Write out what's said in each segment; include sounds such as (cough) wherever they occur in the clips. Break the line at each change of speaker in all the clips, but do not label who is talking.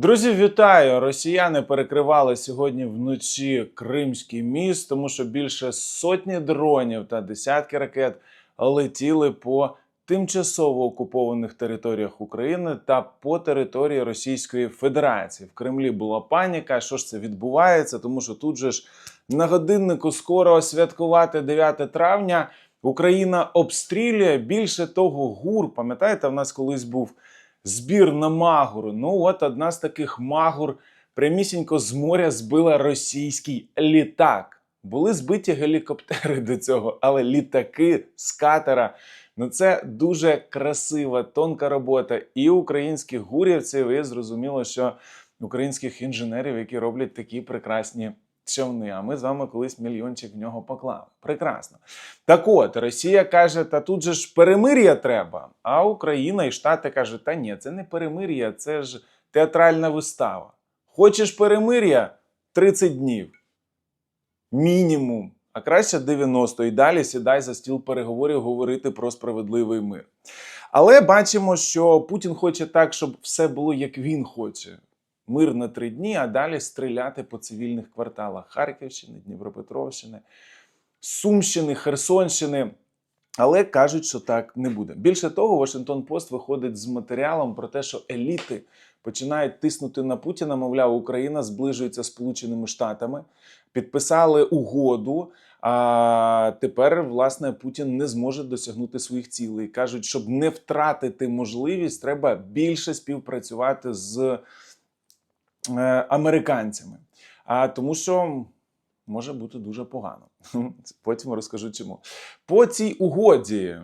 Друзі, вітаю! Росіяни перекривали сьогодні вночі Кримський міст, тому що більше сотні дронів та десятки ракет летіли по тимчасово окупованих територіях України та по території Російської Федерації. В Кремлі була паніка. Що ж це відбувається? Тому що тут же ж на годиннику скоро святкувати 9 травня. Україна обстрілює більше того, гур. Пам'ятаєте, в нас колись був збір на Магуру. Ну, от одна з таких Магур прямісінько з моря збила російський літак. Були збиті гелікоптери до цього, але літаки з катера. Ну, це дуже красива, тонка робота. І українських гурівців, і зрозуміло, що українських інженерів, які роблять такі прекрасні човни. А ми з вами колись мільйончик в нього поклали. Прекрасно. Так от, Росія каже, та тут же ж перемир'я треба. А Україна і Штати кажуть, та ні, це не перемир'я, це ж театральна вистава. Хочеш перемир'я 30 днів. Мінімум. А краще 90 і далі сідай за стіл переговорів говорити про справедливий мир. Але бачимо, що Путін хоче так, щоб все було як він хоче. Мир на три дні, а далі стріляти по цивільних кварталах Харківщини, Дніпропетровщини, Сумщини, Херсонщини. Але кажуть, що так не буде. Більше того, Вашингтон Пост виходить з матеріалом про те, що еліти починають тиснути на Путіна. Мовляв, Україна зближується з Сполученими Штатами, підписали угоду. А тепер, власне, Путін не зможе досягнути своїх цілей. Кажуть, щоб не втратити можливість, треба більше співпрацювати з американцями. А тому що може бути дуже погано. (laughs) Потім розкажу чому. По цій угоді,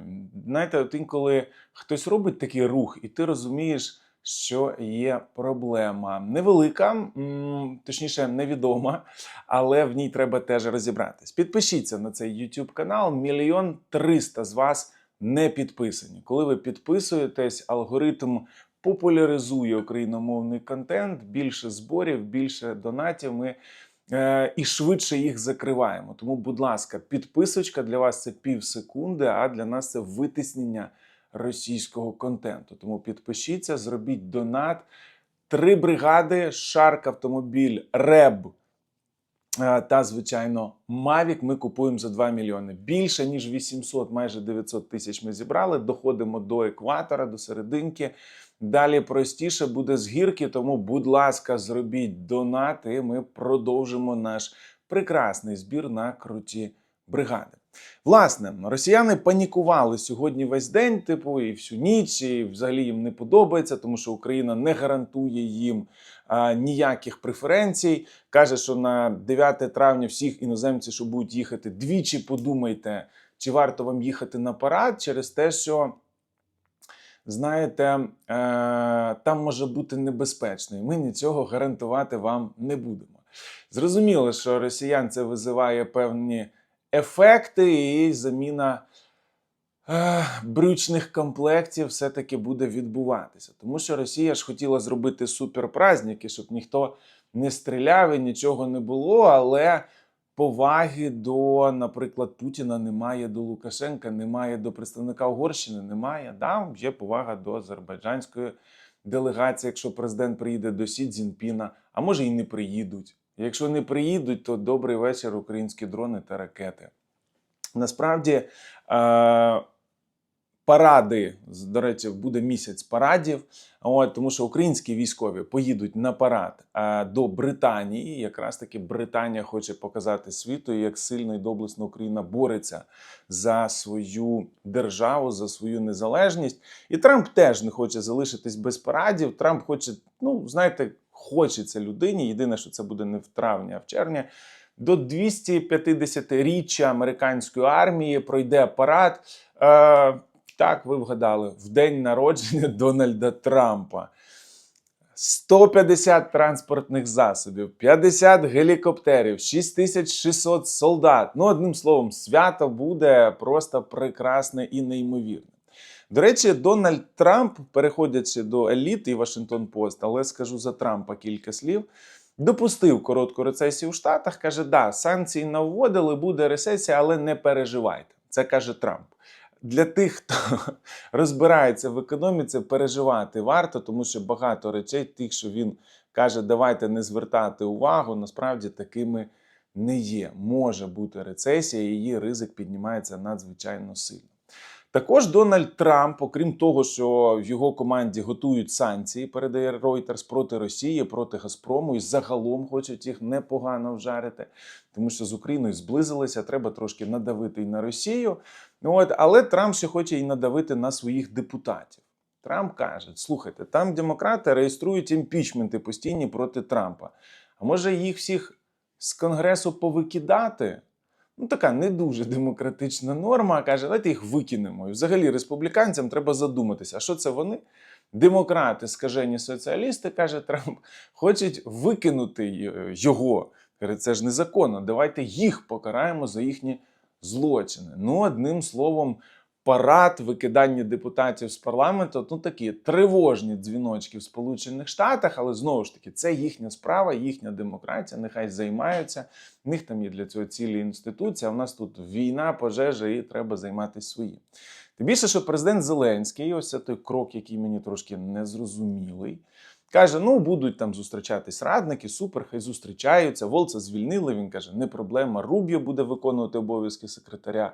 знаєте, от інколи хтось робить такий рух, і ти розумієш, що є проблема невелика, точніше, невідома, але в ній треба теж розібратись. Підпишіться на цей YouTube канал. Мільйон триста з вас не підписані. Коли ви підписуєтесь, алгоритм популяризує україномовний контент, більше зборів, більше донатів. Ми е, і швидше їх закриваємо. Тому, будь ласка, підписочка для вас це пів секунди, а для нас це витиснення російського контенту. Тому підпишіться, зробіть донат. Три бригади, Шарк автомобіль, Реб та, звичайно, Мавік ми купуємо за 2 мільйони. Більше ніж 800, майже 900 тисяч ми зібрали. Доходимо до екватора, до серединки. Далі простіше буде з гірки, тому, будь ласка, зробіть донат, і ми продовжимо наш прекрасний збір на круті бригади. Власне, росіяни панікували сьогодні весь день, типу, і всю ніч, і взагалі їм не подобається, тому що Україна не гарантує їм а, ніяких преференцій. Каже, що на 9 травня всіх іноземців, що будуть їхати, двічі подумайте, чи варто вам їхати на парад через те, що. Знаєте, е, там може бути небезпечно, і ми нічого гарантувати вам не будемо. Зрозуміло, що росіян це визиває певні ефекти, і заміна е, брючних комплектів все-таки буде відбуватися. Тому що Росія ж хотіла зробити суперпраздники, щоб ніхто не стріляв і нічого не було, але поваги до, наприклад, Путіна немає до Лукашенка, немає до представника Угорщини, немає. Да, є повага до азербайджанської делегації, якщо президент приїде до Сі Цзінпіна, а може і не приїдуть. Якщо не приїдуть, то добрий вечір, українські дрони та ракети. Насправді. Е- Паради, до речі, буде місяць парадів. От, тому що українські військові поїдуть на парад а, до Британії. Якраз таки Британія хоче показати світу, як сильно і доблесно Україна бореться за свою державу, за свою незалежність. І Трамп теж не хоче залишитись без парадів. Трамп хоче, ну знаєте, хочеться людині. Єдине, що це буде не в травні, а в червні. До 250-річчя американської армії пройде парад. Е, так, ви вгадали, в день народження (laughs) Дональда Трампа. 150 транспортних засобів, 50 гелікоптерів, 6600 солдат. Ну, одним словом, свято буде просто прекрасне і неймовірне. До речі, Дональд Трамп, переходячи до еліти і Вашингтон Пост, але скажу за Трампа кілька слів. Допустив коротку рецесію в Штатах. Каже, да, санкції навводили, буде рецесія, але не переживайте. Це каже Трамп. для тих, хто (laughs) розбирається в економіці, переживати варто, тому що багато речей, тих, що він каже, давайте не звертати увагу, насправді такими не є. Може бути рецесія, її ризик піднімається надзвичайно сильно. Також Дональд Трамп, окрім того, що в його команді готують санкції, передає Reuters проти Росії, проти Газпрому і загалом хочуть їх непогано вжарити, тому що з Україною зблизилися, треба трошки надавити і на Росію. От, але Трамп ще хоче і надавити на своїх депутатів. Трамп каже: слухайте, там демократи реєструють імпічменти постійні проти Трампа. А може їх всіх з Конгресу повикидати? Ну, така не дуже демократична норма. Каже, давайте їх викинемо. І взагалі республіканцям треба задуматися, а що це вони? Демократи, скажені соціалісти, каже Трамп, хочуть викинути його. Каже, це ж незаконно. Давайте їх покараємо за їхні злочини. Ну, одним словом, парад викидання депутатів з парламенту ну такі тривожні дзвіночки в Сполучених Штатах, але знову ж таки, це їхня справа, їхня демократія. Нехай займаються. В них там є для цього цілі інституції. А в нас тут війна, пожежа, і треба займатися своїм. Тим більше, що президент Зеленський, ось це той крок, який мені трошки незрозумілий. Каже: ну будуть там зустрічатись радники, супер, хай зустрічаються. Волца звільнили. Він каже, не проблема. Рубіо буде виконувати обов'язки секретаря.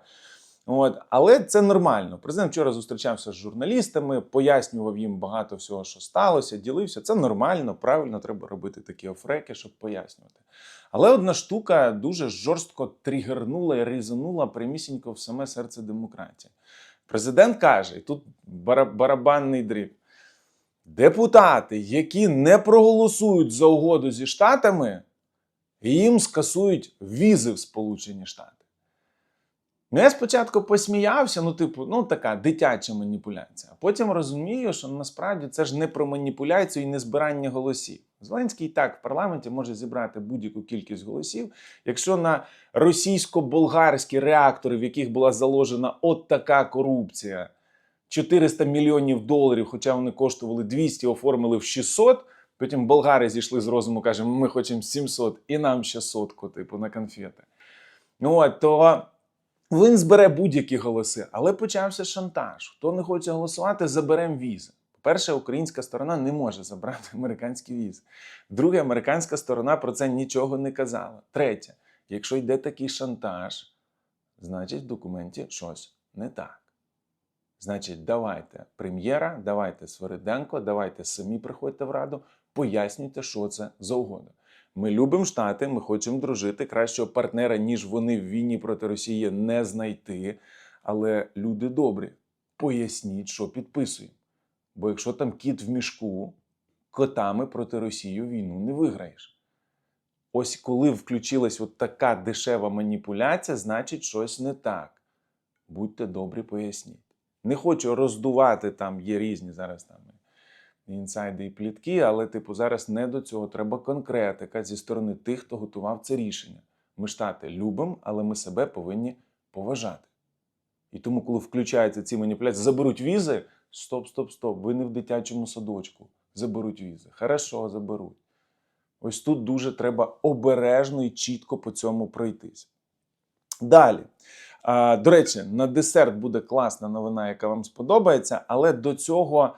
От, але це нормально. Президент вчора зустрічався з журналістами, пояснював їм багато всього, що сталося, ділився. Це нормально, правильно, треба робити такі офреки, щоб пояснювати. Але одна штука дуже жорстко тригернула і різанула прямісінько в саме серце демократії. Президент каже, і тут барабанний дріб. Депутати, які не проголосують за угоду зі Штатами, їм скасують візи в Сполучені Штати. Ну, я спочатку посміявся, ну, типу, ну така дитяча маніпуляція. А потім розумію, що насправді це ж не про маніпуляцію і не збирання голосів. Зеленський так в парламенті може зібрати будь-яку кількість голосів. Якщо на російсько-болгарські реактори, в яких була заложена от така корупція, 400 мільйонів доларів, хоча вони коштували 200, оформили в 600, потім болгари зійшли з розуму, кажуть, ми хочемо 700 і нам ще сотку, типу, на конфети. Ну, от, то він збере будь-які голоси, але почався шантаж. Хто не хоче голосувати, заберемо візи. По-перше, українська сторона не може забрати американські візи. Друге, американська сторона про це нічого не казала. Третє, якщо йде такий шантаж, значить в документі щось не так. Значить, давайте прем'єра, давайте Свириденко, давайте самі приходьте в раду, пояснюйте, що це за угода. Ми любимо Штати, ми хочемо дружити. Кращого партнера, ніж вони в війні проти Росії, не знайти. Але люди добрі, поясніть, що підписуємо. Бо якщо там кіт в мішку, котами проти Росії війну не виграєш. Ось коли включилась от така дешева маніпуляція, значить щось не так. Будьте добрі, поясніть. Не хочу роздувати там, є різні зараз там інсайди і плітки, але типу зараз не до цього. Треба конкретика зі сторони тих, хто готував це рішення. Ми штати любимо, але ми себе повинні поважати. І тому, коли включаються ці маніпуляції, заберуть візи. Стоп, стоп, стоп. Ви не в дитячому садочку. Заберуть візи. Хорошо, заберуть. Ось тут дуже треба обережно і чітко по цьому пройтись. Далі. До речі, на десерт буде класна новина, яка вам сподобається, але до цього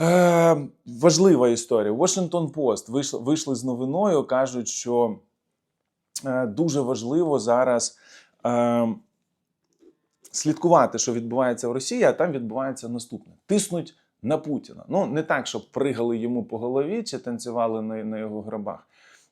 е, важлива історія. Washington Post вийшли, вийшли з новиною, кажуть, що е, дуже важливо зараз е, слідкувати, що відбувається в Росії, а там відбувається наступне: тиснуть на Путіна. Ну, не так, щоб пригали йому по голові чи танцювали на, на його гробах.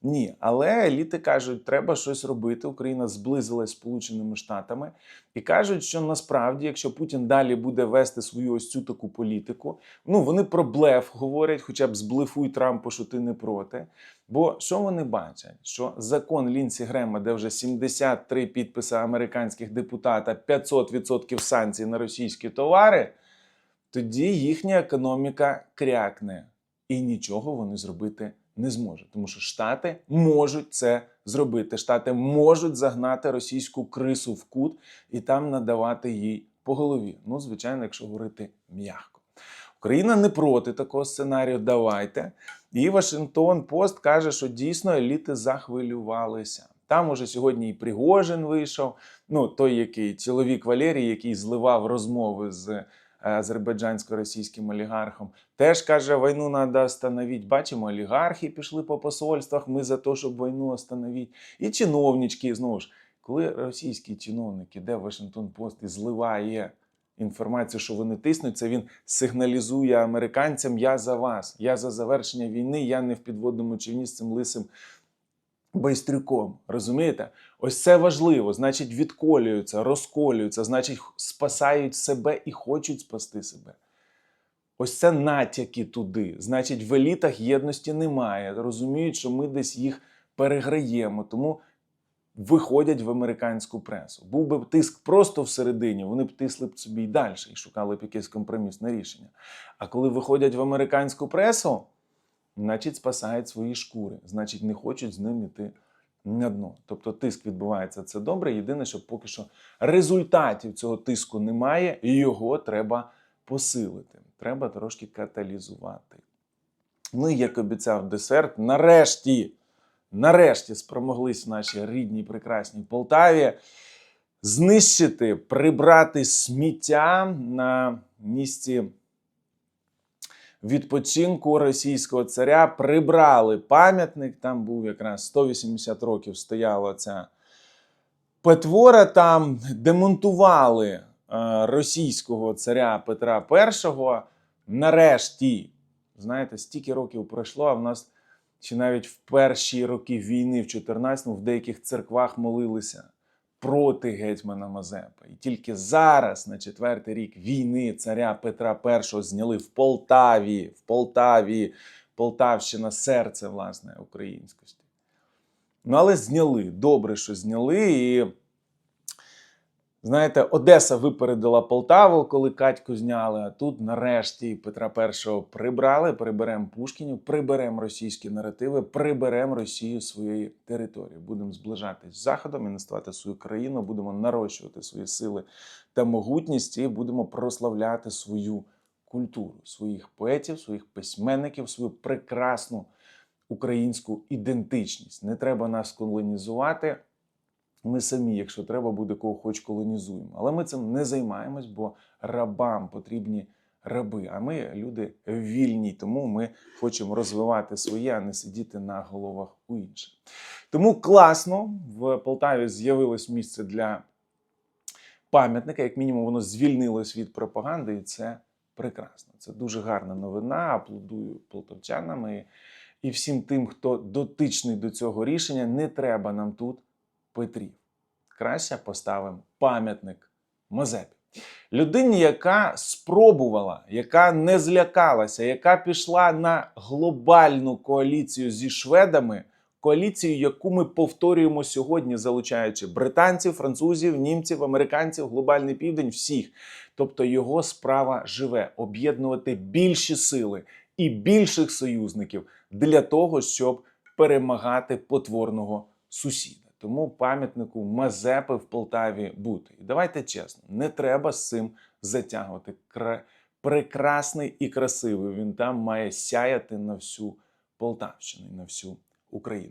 Ні, але еліти кажуть, треба щось робити. Україна зблизилась з Сполученими Штатами і кажуть, що насправді, якщо Путін далі буде вести свою ось цю таку політику, ну вони про блеф говорять, хоча б зблефуй Трампу, що ти не проти. Бо що вони бачать? Що закон Лінсі Грема, де вже 73 підписи американських депутата, 500% санкцій на російські товари, тоді їхня економіка крякне, і нічого вони зробити не зможуть. Тому що Штати можуть це зробити. Штати можуть загнати російську крису в кут і там надавати їй по голові. Ну, звичайно, якщо говорити м'яко. Україна не проти такого сценарію. Давайте. І Вашингтон Пост каже, що дійсно еліти захвилювалися. Там уже сьогодні і Пригожин вийшов. Ну, той, який чоловік Валерій, який зливав розмови з азербайджансько-російським олігархом, теж каже, війну треба остановити. Бачимо, олігархи пішли по посольствах. Ми за те, щоб війну остановити. І чиновнички знову ж, коли російський чиновник іде в Вашингтон Пост і зливає інформацію, що вони тиснуть, це він сигналізує американцям: я за вас, я за завершення війни, я не в підводному човні з цим лисим байстрюком. Розумієте? Ось це важливо. Значить, відколюються, розколюються, значить, спасають себе і хочуть спасти себе. Ось це натяки туди. Значить, в елітах єдності немає. Розуміють, що ми десь їх переграємо. Тому виходять в американську пресу. Був би тиск просто всередині, вони б тисли б собі й далі і шукали б якесь компромісне рішення. А коли виходять в американську пресу, значить спасають свої шкури, значить, не хочуть з ним іти на дно. Тобто тиск відбувається це добре. Єдине, що поки що результатів цього тиску немає, і його треба посилити. Треба трошки каталізувати. Ми, як обіцяв десерт, нарешті, нарешті спромоглись в нашій рідній прекрасній Полтаві знищити, прибрати сміття на місці відпочинку російського царя. Прибрали пам'ятник. Там був якраз 180 років стояла ця Петвора там демонтували е, російського царя Петра І. Нарешті, знаєте, стільки років пройшло, а в нас чи навіть в перші роки війни, в 14-му, в деяких церквах молилися проти гетьмана Мазепи. І тільки зараз, на четвертий рік війни, царя Петра І зняли в Полтаві, в Полтаві, Полтавщина, серце власне українськості. Ну, але зняли. Добре, що зняли. І знаєте, Одеса випередила Полтаву, коли Катьку зняли. А тут, нарешті, Петра І прибрали, приберемо Пушкінів, приберемо російські наративи, приберемо Росію своєї території. Будемо зближатись з Заходом, інвестувати в свою країну, будемо нарощувати свої сили та могутність і будемо прославляти свою культуру, своїх поетів, своїх письменників, свою прекрасну українську ідентичність. Не треба нас колонізувати. Ми самі, якщо треба, буде кого хоч колонізуємо. Але ми цим не займаємось, бо рабам потрібні раби. А ми люди вільні, тому ми хочемо розвивати своє, а не сидіти на головах у інших. Тому класно в Полтаві з'явилось місце для пам'ятника. Як мінімум, воно звільнилось від пропаганди, і це прекрасно. Це дуже гарна новина. Аплодую полтавчанам і, всім тим, хто дотичний до цього рішення. Не треба нам тут Петрів. Краще поставимо пам'ятник Мазепі. Людині, яка спробувала, яка не злякалася, яка пішла на глобальну коаліцію зі шведами, коаліцію, яку ми повторюємо сьогодні, залучаючи британців, французів, німців, американців, глобальний південь, всіх. Тобто його справа живе об'єднувати більші сили і більших союзників для того, щоб перемагати потворного сусіда. Тому пам'ятнику Мазепи в Полтаві бути. І давайте чесно, не треба з цим затягувати. Кра... Прекрасний і красивий він там має сяяти на всю Полтавщину і на всю Україну.